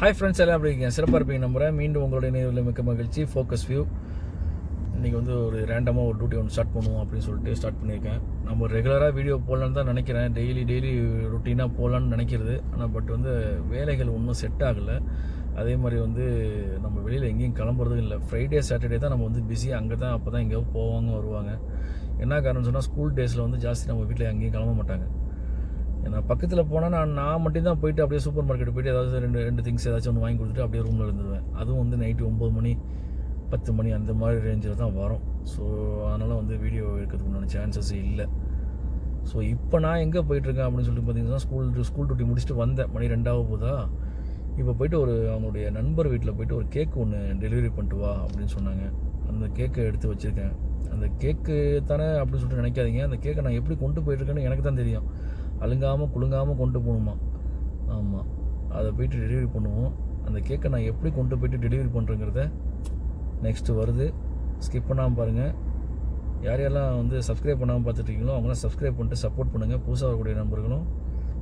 Hi friends எல்லாம் எப்படி இருக்கீங்க? சிறப்பாக இருப்பீங்க நம்புகிறேன் மீண்டும் உங்களுடைய நேரில் மிக்க மகிழ்ச்சி. ஃபோக்கஸ் வியூ இன்றைக்கி வந்து ஒரு ரேண்டமாக ஒரு டியூட்டி ஒன்று ஸ்டார்ட் பண்ணுவோம் அப்படின்னு சொல்லிட்டு ஸ்டார்ட் பண்ணியிருக்கேன். நம்ம ரெகுலராக வீடியோ போடலான்னு தான் நினைக்கிறேன். டெய்லி டெய்லி ருட்டீனாக போகலான்னு நினைக்கிறது. ஆனால் பட் வந்து வேலைகள் ஒன்றும் செட் ஆகலை. அதே மாதிரி வந்து நம்ம வெளியில் எங்கேயும் கிளம்புறதும் இல்லை. ஃப்ரைடே சாட்டர்டே தான் நம்ம வந்து பிஸி அங்கே தான் அப்போ தான் எங்கேயோ போவாங்க வருவாங்க. என்ன காரணம் சொன்னால் ஸ்கூல் டேஸில் வந்து ஜாஸ்தி நம்ம வீட்டில் எங்கேயும் கிளம்ப மாட்டாங்க. ஏன்னா பக்கத்தில் போனால் நான் நான் மட்டும் தான் போயிட்டு அப்படியே சூப்பர் மார்க்கெட் போயிட்டு ஏதாவது ரெண்டு ரெண்டு திங்ஸ் ஏதாச்சும் ஒன்று வாங்கி கொடுத்துட்டு அப்படியே ரூமில் இருந்துருவேன். அதுவும் வந்து நைட்டு ஒம்பது மணி பத்து மணி அந்த மாதிரி ரேஞ்சில் தான் வரும். ஸோ அதனால் வந்து வீடியோ எடுக்கிறதுக்கு உண்டான சான்சஸ் இல்லை. ஸோ இப்போ நான் எங்கே போயிட்டுருக்கேன் அப்படின்னு சொல்லிட்டு பார்த்தீங்கன்னா ஸ்கூல் ஸ்கூல் டியூட்டி முடிச்சுட்டு வந்தேன். மணி ரெண்டாவது போதா? இப்போ போயிட்டு ஒரு அவங்களுடைய நண்பர் வீட்டில் போயிட்டு ஒரு கேக் ஒன்று டெலிவரி பண்ணிட்டு வா அப்படின்னு சொன்னாங்க. அந்த கேக்கை எடுத்து வச்சுருக்கேன். அந்த கேக்கு தானே அப்படின்னு சொல்லிட்டு நினைக்காதீங்க. அந்த கேக்கை நான் எப்படி கொண்டு போயிட்டுருக்கேன்னு எனக்கு தான் தெரியும். அழுங்காமல் குலுங்காமல் கொண்டு போகணுமா? ஆமாம் அதை போயிட்டு டெலிவரி பண்ணுவோம். அந்த கேக்கை நான் எப்படி கொண்டு போயிட்டு டெலிவரி பண்ணுறேங்கிறத நெக்ஸ்ட்டு வருது. ஸ்கிப் பண்ணாமல் பாருங்கள் யார் யாரெல்லாம் வந்து சப்ஸ்கிரைப் பண்ணாமல் பார்த்துட்ருக்கீங்களோ அவங்களாம் சப்ஸ்கிரைப் பண்ணிட்டு சப்போர்ட் பண்ணுங்கள் புதுசாக வரக்கூடிய நண்பர்களும்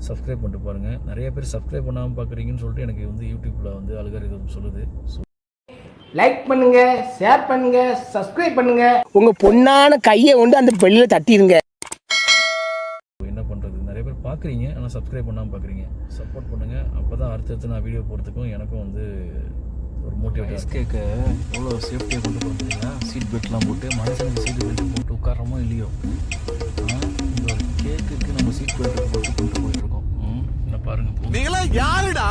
சப்ஸ்கிரைப் பண்ணிட்டு பாருங்கள் நிறைய பேர் சப்ஸ்கிரைப் பண்ணாமல் பார்க்குறீங்கன்னு சொல்லிட்டு எனக்கு வந்து யூடியூப்பில் வந்து அல்காரிதம் சொல்லுது. ஸோ லைக் பண்ணுங்க ஷேர் பண்ணுங்க சப்ஸ்கிரைப் பண்ணுங்க. உங்க பொண்ணான கையை கொண்டு அந்த வெளியில தட்டிடுங்க என்ன பண்ணுறது நிறைய பேர் பார்க்குறீங்க ஆனால் சப்ஸ்கிரைப் பண்ணாமல் பார்க்குறீங்க சப்போர்ட் பண்ணுங்கள் அப்போ தான் அடுத்தடுத்து நான் வீடியோ போகிறதுக்கும் எனக்கும் வந்து ஒரு மோட்டிவேட் கேட்க எவ்வளோ சேஃப்டியாக கொண்டு போகிறீங்களா சீட் பெல்ட்லாம் போட்டு மனுஷனுக்கு சீட் பெல்ட் போட்டு உட்காரமோ இல்லையோ? இந்த ஒரு கேக்குக்கு நம்ம சீட் பெல்ட் போட்டு கொண்டு போயிட்டுருக்கோம். ம்? என்ன பாருங்கள் நீங்களா யாருடா?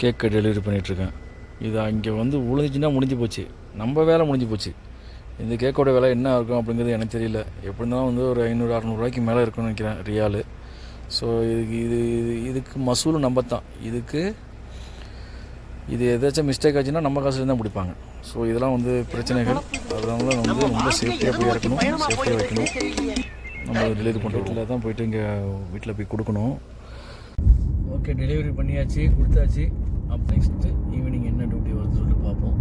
கேக்கை டெலிவரி பண்ணிகிட்ருக்கேன் இது அங்கே வந்து உழுந்துச்சுன்னா முடிஞ்சு போச்சு. நம்ம வேலை முடிஞ்சு போச்சு. இந்த கேக்கோட விலை என்ன இருக்கும் அப்படிங்கிறது எனக்கு தெரியல. எப்படி இருந்தாலும் வந்து ஒரு ஐநூறு அறநூறுவாய்க்கு மேலே இருக்கும்னு நினைக்கிறேன் ரியாலு. ஸோ இதுக்கு இது இது இதுக்கு மசூல் நம்ம தான் இதுக்கு இது எதாச்சும் மிஸ்டேக் ஆச்சுன்னா நம்ம காசுலேருந்து தான் பிடிப்பாங்க. ஸோ இதெல்லாம் வந்து பிரச்சனைகள். அதனால வந்து ரொம்ப சேஃப்டியாக போய் இறக்கணும் சேஃப்டியாக வைக்கணும். நம்ம டெலிவரி பண்ணுற வீட்டில் தான் போயிட்டு இங்கே வீட்டில் போய் கொடுக்கணும். ஓகே டெலிவரி பண்ணியாச்சு கொடுத்தாச்சு. அப்போ நெக்ஸ்ட்டு ஈவினிங் என்ன டியூட்டி வருதுன்னு சொல்லிட்டு பார்ப்போம்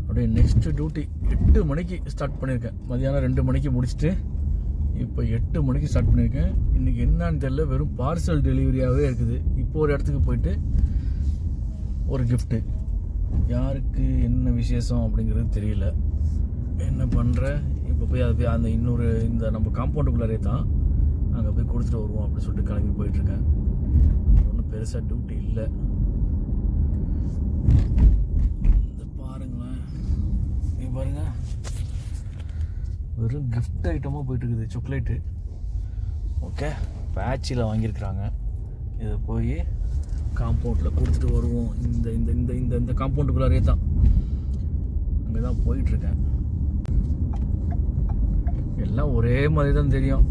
அப்படியே நெக்ஸ்ட் டியூட்டி எட்டு மணிக்கு ஸ்டார்ட் பண்ணியிருக்கேன் மதியானம் ரெண்டு மணிக்கு முடிச்சுட்டு இப்போ எட்டு மணிக்கு ஸ்டார்ட் பண்ணியிருக்கேன் இன்றைக்கி என்னன்னு தெரியல வெறும் பார்சல் டெலிவரியாகவே இருக்குது. இப்போ ஒரு இடத்துக்கு போயிட்டு ஒரு கிஃப்ட்டு யாருக்கு என்ன விசேஷம் அப்படிங்கிறது தெரியல. என்ன பண்ணுற இப்போ போய் அதை போய் அந்த இன்னொரு இந்த நம்ம காம்பவுண்டுக்குள்ளாரே தான் அங்கே போய் கொடுத்துட்டு வருவோம் அப்படின்னு சொல்லிட்டு கிளம்பி போயிட்டுருக்கேன். ஒன்றும் பெருசாக டியூட்டி இல்லை. இந்த பாருங்களேன். நீங்கள் பாருங்க. வெறும் கிஃப்ட் ஐட்டமாக போயிட்டுருக்குது சாக்லேட்டு ஓகே பேட்சில் வாங்கியிருக்கிறாங்க. இதை போய் காம்பவுண்டில் கொடுத்துட்டு வருவோம். இந்த இந்த இந்த இந்த இந்த காம்பவுண்டுக்குள்ளாரே தான். அங்கே தான் போயிட்டுருக்கேன். எல்லாம் ஒரே மாதிரி தான் தெரியும்.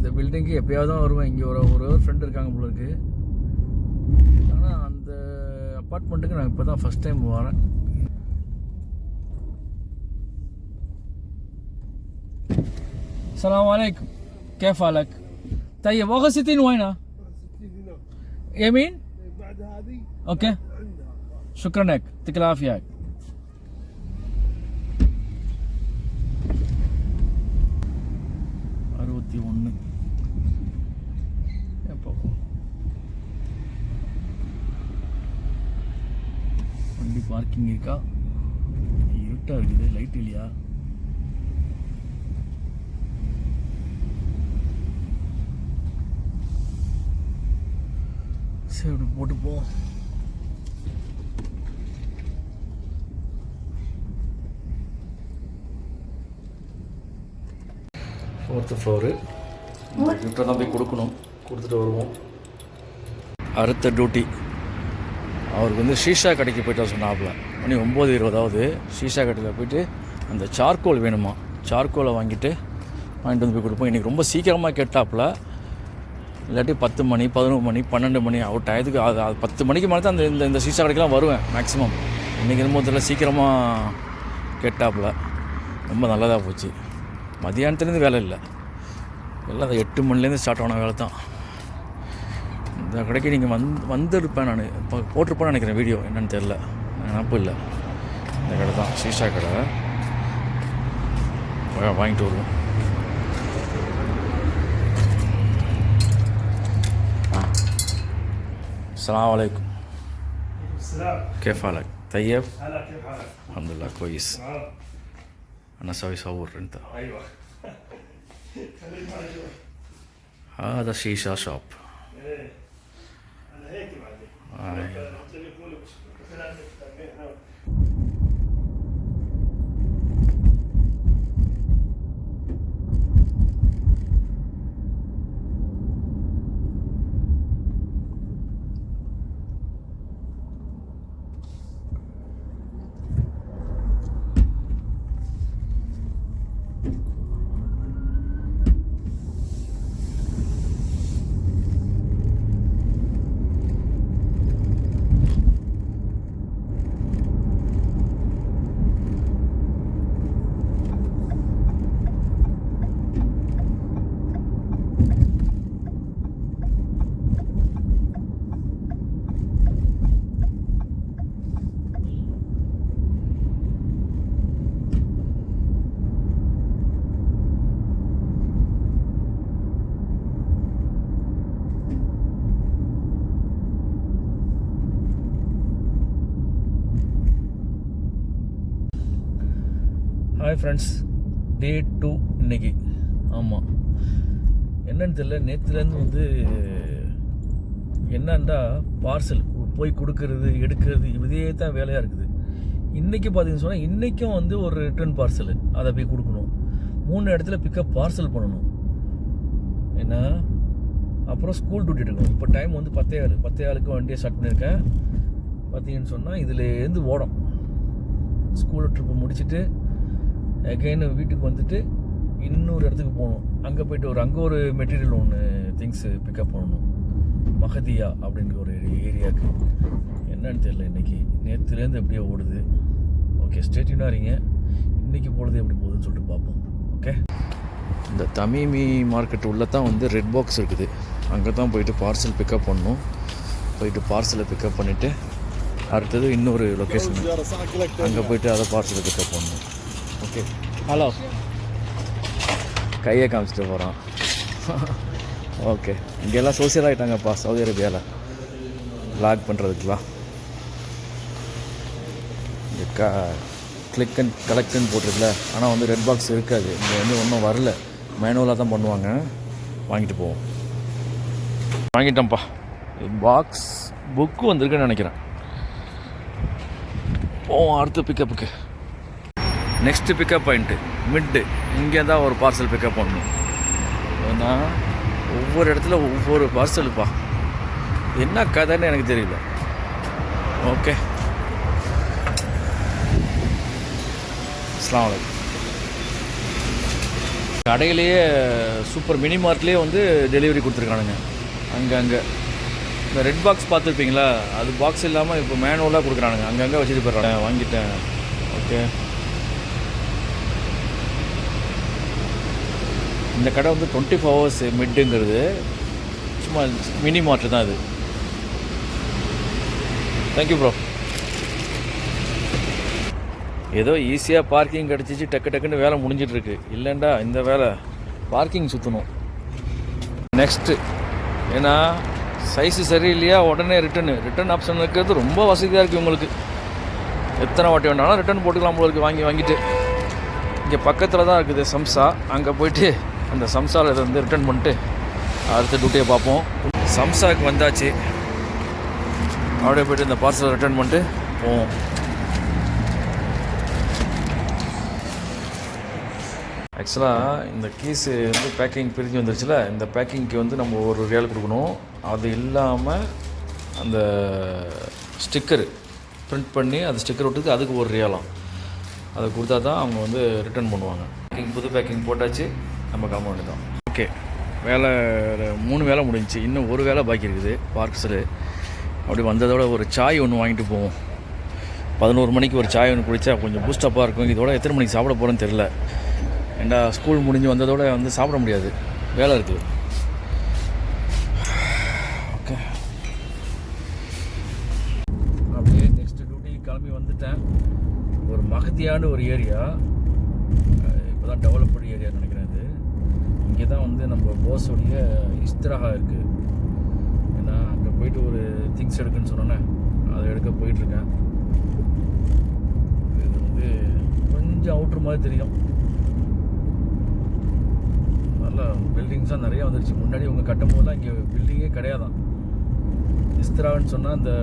இந்த பில்டிங்க்கு எப்பயாவது தான் வருவேன் இங்கே ஒரு ஒரு ஃப்ரெண்ட் இருக்காங்க போல இருக்கு ஆனால் அந்த அப்பார்ட்மெண்ட்டுக்கு நான் இப்போ தான் ஃபஸ்ட் டைம் வரேன் السلام عليكم كيف حالك؟ طيب واخذ 60 وينها؟ يمين؟ بعد هذه اوكي شكرا لك يعطيك العافيه இருக்கா? இருட்டாக இருக்குது லைட் இல்லையா? சரி இப்படி போட்டு போ. ஃபோர்த்து ஃப்ளோரு கிஃப்ட்டை தான் போய் கொடுக்கணும். கொடுத்துட்டு வருவோம். அடுத்த டியூட்டி அவருக்கு வந்து ஷீஷா கடைக்கு போயிட்டு சொன்னாப்புல மணி ஒம்பது இருபதாவது. ஷீஷா கடையில் போயிட்டு அந்த சார்கோல் வேணுமா? சார்கோலை வாங்கிட்டு வாங்கிட்டு வந்து போய் கொடுப்போம். இன்றைக்கி ரொம்ப சீக்கிரமாக கேட்டாப்புல. இல்லாட்டி பத்து மணி பதினொரு மணி பன்னெண்டு மணி அவுட் டயத்துக்கு அது அது பத்து மணிக்கு மேலே தான் அந்த இந்த இந்த சீசா கடைக்கெலாம் வருவேன் மேக்ஸிமம் இன்றைக்கி என்னமோ தெரியல சீக்கிரமாக கேட்டாப்புல. ரொம்ப நல்லதாக போச்சு. மதியானத்துலேருந்து வேலை இல்லை. எல்லாம் அந்த எட்டு மணிலேருந்து ஸ்டார்ட் ஆன வேலை தான். இந்த கடைக்கு நீங்கள் வந் வந்திருப்பேன் நான். இப்போ போட்டிருப்பேன்னு நினைக்கிறேன் வீடியோ என்னென்னு தெரில நினப்பு இல்லை இந்த கடை தான் ஷீஷா கடை வா- வாங்கிட்டு வருவோம் السلام عليكم كيف حالك؟ طيب؟ هلا كيف حالك؟ الحمد لله كويس تمام انا اسوي صور انت ايوه خليك معي شوي هذا شيشة شوب ايه انا هيك بعدين ஃப்ரெண்ட்ஸ் டே டூ இன்னைக்கு. ஆமாம் என்னன்னு தெரியல. நேற்றுலேருந்து வந்து என்னண்டா பார்சல் போய் கொடுக்கறது எடுக்கிறது இதே தான் வேலையாக இருக்குது. இன்றைக்கி பார்த்தீங்கன்னு சொன்னால் இன்றைக்கும் வந்து ஒரு ரிட்டர்ன் பார்சல் அதை போய் கொடுக்கணும். மூணு இடத்துல பிக்கப் பார்சல் பண்ணணும். என்ன? அப்புறம் ஸ்கூல் டியூட்டி எடுக்கணும். இப்போ டைம் வந்து பத்தே ஆள். பத்தே ஆளுக்கு வண்டியை ஸ்டார்ட் பண்ணியிருக்கேன். பார்த்தீங்கன்னு சொன்னால் இதுலேருந்து ஓடும். ஸ்கூல் ட்ரிப்பு முடிச்சுட்டு அகைன் வீட்டுக்கு வந்துட்டு இன்னொரு இடத்துக்கு போகணும். அங்கே போயிட்டு ஒரு அங்கே ஒரு மெட்டீரியல் ஒன்று திங்ஸு பிக்கப் பண்ணணும். மகதியா அப்படின்ற ஒரு ஏரியாவுக்கு என்னன்னு தெரியல இன்னைக்கு. நேற்றுலேருந்து எப்படியோ ஓடுது. ஓகே ஸ்டேட்யூனாக இருங்க. இன்றைக்கி போகிறது எப்படி போகுதுன்னு சொல்லிட்டு பார்ப்போம். ஓகே இந்த தமிமி மார்க்கெட் உள்ள தான் வந்து ரெட் பாக்ஸ் இருக்குது. அங்கே தான் போயிட்டு பார்சல் பிக்கப் பண்ணணும். போயிட்டு பார்சலை பிக்கப் பண்ணிவிட்டு அடுத்தது இன்னொரு லொக்கேஷன் அங்கே போயிட்டு அதை பார்சலை பிக்கப் பண்ணணும். ஓகே ஹலோ கையை காமிச்சிட்டு போகிறான் ஓகே இங்கெல்லாம் சோசியல் ஆகிட்டாங்கப்பா சவுதி அரேபியாவில் லாக் பண்ணுறதுக்கெலாம் இந்த க கிளிக் அண்ட் கலெக்ட்னு போட்டிருக்குல ஆனால் வந்து ரெட் பாக்ஸ் இருக்காது. இங்கே வந்து ஒன்றும் வரல. மேனுவலாக தான் பண்ணுவாங்க. வாங்கிட்டு போவோம். வாங்கிட்டோம்ப்பா. பாக்ஸ் புக்கு வந்திருக்குன்னு நினைக்கிறேன். போவோம் அடுத்த பிக்கப்புக்கு நெக்ஸ்ட்டு பிக்கப் பாயிண்ட்டு மிட்டு இங்கே தான் ஒரு பார்சல் பிக்கப் பண்ணணும். ஏன்னா ஒவ்வொரு இடத்துல ஒவ்வொரு பார்சலுப்பா என்ன கதைன்னு எனக்கு தெரியல. ஓகே அஸ்லாம் கடையிலேயே சூப்பர் மினி மார்ட்லேயே வந்து டெலிவரி கொடுத்துருக்கானுங்க. அங்கே அங்கே. இந்த ரெட் பாக்ஸ் பார்த்துருப்பீங்களா? அது பாக்ஸ் இல்லாமல் இப்போ மேனுவலாக கொடுக்குறானுங்க. அங்கங்கே வச்சுட்டு போயிடுறாங்க வாங்கிட்டேன். ஓகே இந்த கடை வந்து டுவெண்ட்டி ஃபோர் ஹவர்ஸ் மிட்டுங்கிறது சும்மா மினி மார்ட்டு தான் இது. தேங்க்யூ ப்ரோ ஏதோ ஈஸியாக பார்க்கிங் கிடச்சிச்சு டக்கு டக்குன்னு வேலை முடிஞ்சிட்ருக்கு. இல்லைண்டா இந்த வேலை. பார்க்கிங் சுற்றணும் நெக்ஸ்ட்டு ஏன்னா சைஸு சரியில்லையா உடனே ரிட்டர்னு ரிட்டர்ன் ஆப்ஷன் இருக்கிறது ரொம்ப வசதியாக இருக்குது உங்களுக்கு. எத்தனை வாட்டி வேணாலும் ரிட்டர்ன் போட்டுக்கலாம் போல வாங்கி வாங்கிட்டு. இங்கே பக்கத்தில் தான் இருக்குது சம்சா. அங்கே போயிட்டு அந்த சம்சாவில் இதை வந்து ரிட்டர்ன் பண்ணிட்டு அடுத்த டியூட்டியை பார்ப்போம். சம்சாவுக்கு வந்தாச்சு. அப்படியே போயிட்டு இந்த பார்சலை ரிட்டர்ன் பண்ணிட்டு போவோம். ஆக்சுவலாக இந்த கீஸு வந்து பேக்கிங் பிரிஞ்சு வந்துருச்சுல இந்த பேக்கிங்க்கு வந்து நம்ம ஒரு ரியல் கொடுக்கணும். அது இல்லாமல் அந்த ஸ்டிக்கரு பிரிண்ட் பண்ணி அந்த ஸ்டிக்கர் விட்டுக்கு அதுக்கு ஒரு ரியாலாம் அதை கொடுத்தா தான் அவங்க வந்து ரிட்டர்ன் பண்ணுவாங்க. பேக்கிங் புது பேக்கிங் போட்டாச்சு. நம்ம காம்பவுண்டு தான். ஓகே வேலை மூணு வேலை முடிஞ்சிச்சு. இன்னும் ஒரு வேலை பாக்கி இருக்குது. பார்க்ஸில் அப்படி வந்ததோட ஒரு சாய் ஒன்று வாங்கிட்டு போவோம். பதினோரு மணிக்கு ஒரு சாய் ஒன்று குடித்தா கொஞ்சம் பூஸ்டப்பாக இருக்கும். இதோட எத்தனை மணிக்கு சாப்பிட போகிறோன்னு தெரில ஏண்டா ஸ்கூல் முடிஞ்சு வந்ததோட வந்து சாப்பிட முடியாது. வேலை இருக்குது. ஓகே அப்படியே நெக்ஸ்ட் டியூட்டி கிளம்பி வந்துட்டேன். ஒரு மகத்தியான ஒரு ஏரியா இப்போதான் டெவலப் பண்ணி தான் வந்து நம்ம போஸோடைய இஸ்திராகா இருக்குது ஏன்னா அங்கே போயிட்டு ஒரு திங்ஸ் எடுக்குன்னு சொன்னோன்னே அதை எடுக்க போயிட்டுருக்கேன். இது வந்து கொஞ்சம் அவுட்ரு மாதிரி தெரியும். நல்லா பில்டிங்ஸாக நிறையா வந்துருச்சு. முன்னாடி இவங்க கட்டும் போதெல்லாம் இங்கே பில்டிங்கே கிடையாதான். இஸ்திரான்னு சொன்னால் இந்த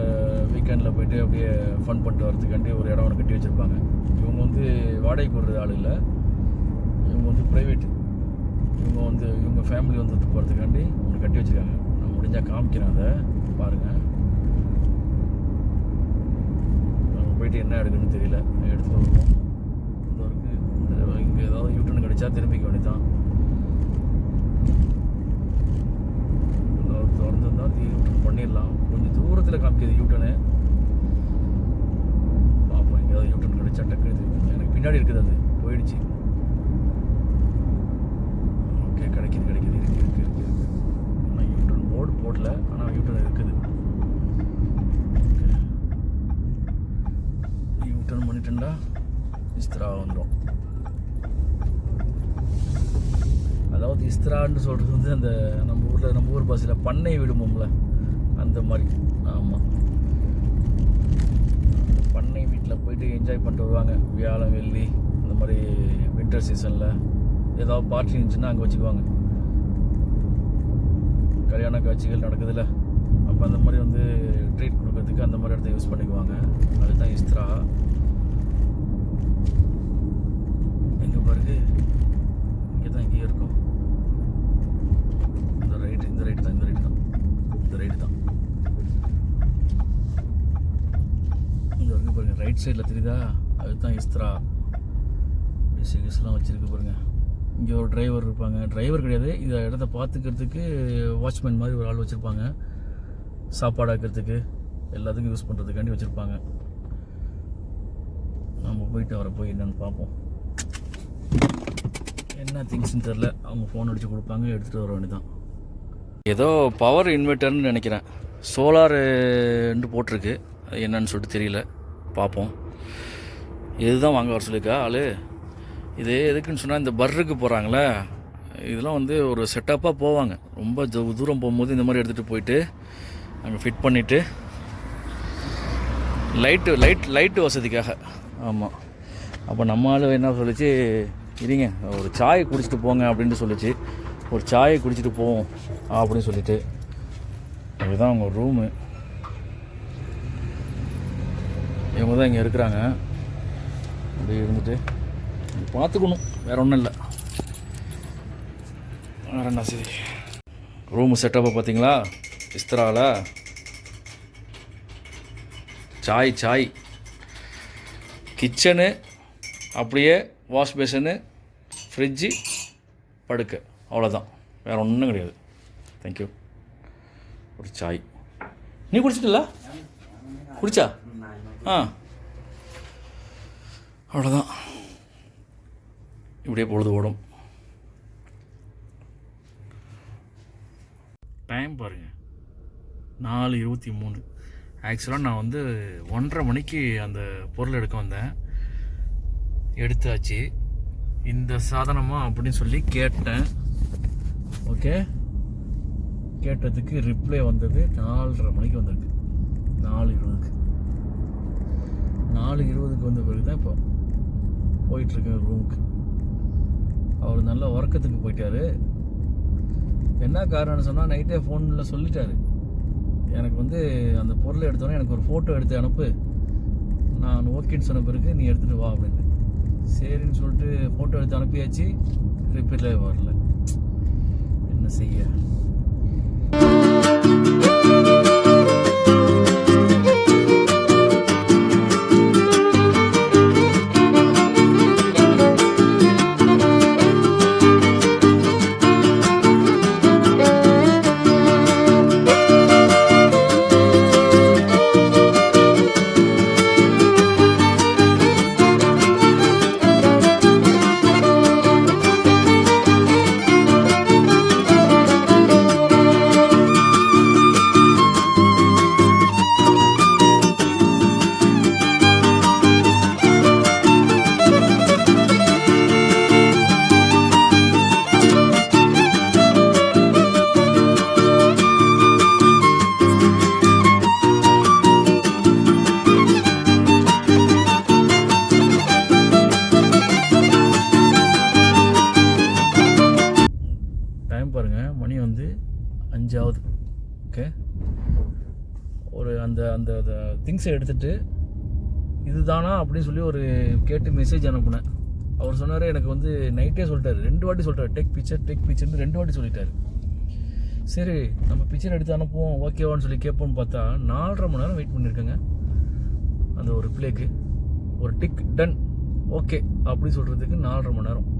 வீக்கெண்டில் போயிட்டு அப்படியே ஃபன் பண்ணிட்டு வரதுக்காண்டி ஒரு இடம் ஒன்று கட்டி வச்சுருப்பாங்க. இவங்க வந்து வாடகைக்கு விடுறது ஆள் இல்லை. இவங்க வந்து ப்ரைவேட் இவங்க வந்து இவங்க ஃபேமிலி வந்து போகிறதுக்காண்டி ஒன்று கட்டி வச்சுருக்காங்க. நான் முடிஞ்சால் காமிக்கிறேன் அதை. பாருங்கள் நாங்கள் போயிட்டு என்ன எடுக்கணும்னு தெரியல. எடுத்துகிட்டு வருவோம். இந்த இருக்குது இங்கே ஏதாவது யூட்டன் கிடைச்சா திரும்பிக்க வேண்டியதான் திறந்துருந்தா யூட்டன் பண்ணிடலாம். கொஞ்சம் தூரத்தில் காமிக்கிது யூட்டனு பார்ப்போம் எங்கேயாவது யூட்டன் கிடைச்சா டக்கு எனக்கு பின்னாடி இருக்குது அது. போயிடுச்சு. ஓகே கிடைக்குது கிடைக்குது இருக்கு இருக்கு இருக்கு ஆனால் யூட்டன் போர்டு போடல ஆனால் யூட்டன் இருக்குது. யூட்டர்ன் பண்ணிட்டேன்டா இஸ்திரா வந்துடும் அதாவது இஸ்திரான்னு சொல்கிறது வந்து அந்த நம்ம ஊரில் நம்ம ஊர் பாசையில் பண்ணை விடுமோம்ல அந்த மாதிரி. ஆமாம் பண்ணை வீட்டில் போயிட்டு என்ஜாய் பண்ணிட்டு வருவாங்க. வியாழன் வெள்ளி அந்த மாதிரி வின்டர் சீசனில் ஏதாவது பார்ட்டி இருந்துச்சுன்னா அங்கே வச்சுக்குவாங்க. கல்யாண காட்சிகள் நடக்குதுல்ல அப்போ அந்த மாதிரி வந்து ட்ரீட் கொடுக்கறதுக்கு அந்த மாதிரி இடத்த யூஸ் பண்ணிக்குவாங்க. அதுதான் இஸ்த்ரா. எங்கே பாருங்க இங்கே தான் இங்கேயே இருக்கும். இந்த ரைட் இந்த ரைட் தான் இந்த ரைட் தான். இந்த ரைட் தான். இங்கே வரைக்கும் பாருங்க ரைட் சைடில் தெரியுதா? அதுதான் இஸ்த்ரா. சிகிஸ்லாம் வச்சுருக்கு பாருங்கள் இங்கே ஒரு டிரைவர் இருப்பாங்க. டிரைவர் கிடையாது. இந்த இடத்த பார்த்துக்கிறதுக்கு வாட்ச்மேன் மாதிரி ஒரு ஆள் வச்சுருப்பாங்க. சாப்பாடு ஆக்கிறதுக்கு எல்லாத்துக்கும் யூஸ் பண்ணுறதுக்காண்டி வச்சுருப்பாங்க. நம்ம போயிட்டு அவரை போய் என்னென்னு பார்ப்போம். என்ன திங்ஸ்னு தெரில அவங்க ஃபோன் அடித்து கொடுப்பாங்க. எடுத்துகிட்டு வர வேண்டியதான் ஏதோ பவர் இன்வெர்ட்டர்னு நினைக்கிறேன். சோலாருன்னு போட்டிருக்கு. அது என்னன்னு சொல்லிட்டு தெரியல. பார்ப்போம். இதுதான் வாங்க வர சொல்லியிருக்கா ஆள்? இது எதுக்குன்னு சொன்னால் இந்த பர்ருக்கு போகிறாங்களே இதெல்லாம் வந்து ஒரு செட்டப்பாக போவாங்க. ரொம்ப தூ- தூரம் போகும்போது இந்த மாதிரி எடுத்துகிட்டு போயிட்டு அங்கே ஃபிட் பண்ணிவிட்டு லைட்டு லைட் லைட்டு வசதிக்காக. ஆமாம் அப்போ நம்ம ஆளு என்ன சொல்லிச்சு இருங்க ஒரு சாயை குடிச்சிட்டு போங்க அப்படின்ட்டு சொல்லிச்சு. ஒரு சாயை குடிச்சிட்டு போவோம் அப்படின்னு சொல்லிட்டு. இதுதான் அவங்க ரூமு. இவங்க தான் இங்கே இருக்கிறாங்க. அப்படியே இருந்துட்டு. பார்த்துக்கணும். வேற ஒன்றும் இல்லை. வேறு என்ன சரி. ரூமு செட்டப்பை பார்த்தீங்களா இஸ்திராவில் சாய் சாய். கிச்சனு அப்படியே வாஷ் பேஷனு ஃப்ரிட்ஜு படுக்கை. அவ்வளோதான் வேறு ஒன்றும் கிடையாது. தேங்க்யூ ஒரு சாய். நீ குடிச்சிட்டல குடிச்சா? ஆ. அவ்வளோதான் இப்படியே பொழுது ஓடும். டைம் பாருங்கள் நாலு இருபத்தி மூணு. ஆக்சுவலாக நான் வந்து ஒன்றரை மணிக்கு அந்த பொருள் எடுக்க வந்தேன். எடுத்தாச்சு. இந்த சாதனமாக அப்படின்னு சொல்லி கேட்டேன். ஓகே கேட்டதுக்கு ரிப்ளை வந்தது நாலரை மணிக்கு வந்திருக்கு. நாலு இருபதுக்கு. நாலு இருபதுக்கு வந்த பிறகு தான் இப்போ போயிட்டுருக்கேன் ரூமுக்கு அவர் நல்ல உறக்கத்துக்கு போயிட்டார். என்ன காரணம்னு சொன்னால் நைட்டே ஃபோனில் சொல்லிட்டாரு. எனக்கு வந்து அந்த பொருளை எடுத்தோன்னே எனக்கு ஒரு ஃபோட்டோ எடுத்து அனுப்பு. நான் ஓகேன்னு சொன்ன பிறகு நீ எடுத்துகிட்டு வா அப்படின்னு. சரின்னு சொல்லிட்டு ஃபோட்டோ எடுத்து அனுப்பியாச்சு. ரிப்பீட்ல வரல. என்ன செய்ய? மணி வந்து அஞ்சாவது. ஓகே ஒரு அந்த அந்த திங்ஸை எடுத்துகிட்டு இதுதானா? அப்படின்னு சொல்லி ஒரு கேட்டு மெசேஜ் அனுப்புனேன். அவர் சொன்னார் எனக்கு வந்து நைட்டே சொல்லிட்டார். ரெண்டு வாட்டி சொல்லிட்டாரு. டெக் பிக்சர் டெக் பிக்சர்னு ரெண்டு வாட்டி சொல்லிட்டார். சரி நம்ம பிக்சர் எடுத்து அனுப்புவோம். ஓகேவான்னு சொல்லி கேட்போம்னு பார்த்தா நாலரை மணி நேரம் வெயிட் பண்ணியிருக்கேங்க அந்த ஒரு பிளேக்கு ஒரு டிக் டன் ஓகே அப்படி சொல்கிறதுக்கு நாலரை மணி நேரம்.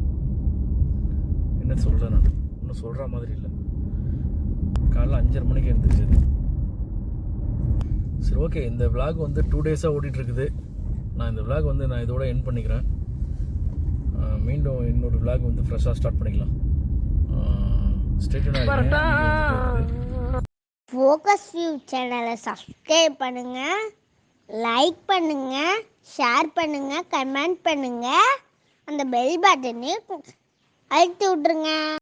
என்ன சொல்கிறேன் நான்? இன்னும் சொல்கிற மாதிரி இல்லை. காலைல அஞ்சரை மணிக்கு எழுந்திரிச்சது சரி ஓகே இந்த vlog வந்து டூ டேஸாக ஓடிட்டு இருக்குது நான் இந்த vlog வந்து நான் இதோட என் பண்ணிக்கிறேன். மீண்டும் இன்னொரு vlog வந்து ஃப்ரெஷ்ஷாக ஸ்டார்ட் பண்ணிக்கலாம். ஃபோக்கஸ் வியூ சேனலை சப்ஸ்கிரைப் பண்ணுங்க. லைக் பண்ணுங்க. ஷேர் பண்ணுங்க. கமெண்ட் பண்ணுங்க. அந்த பெல் பட்டனை அழுத்தி விட்ருங்க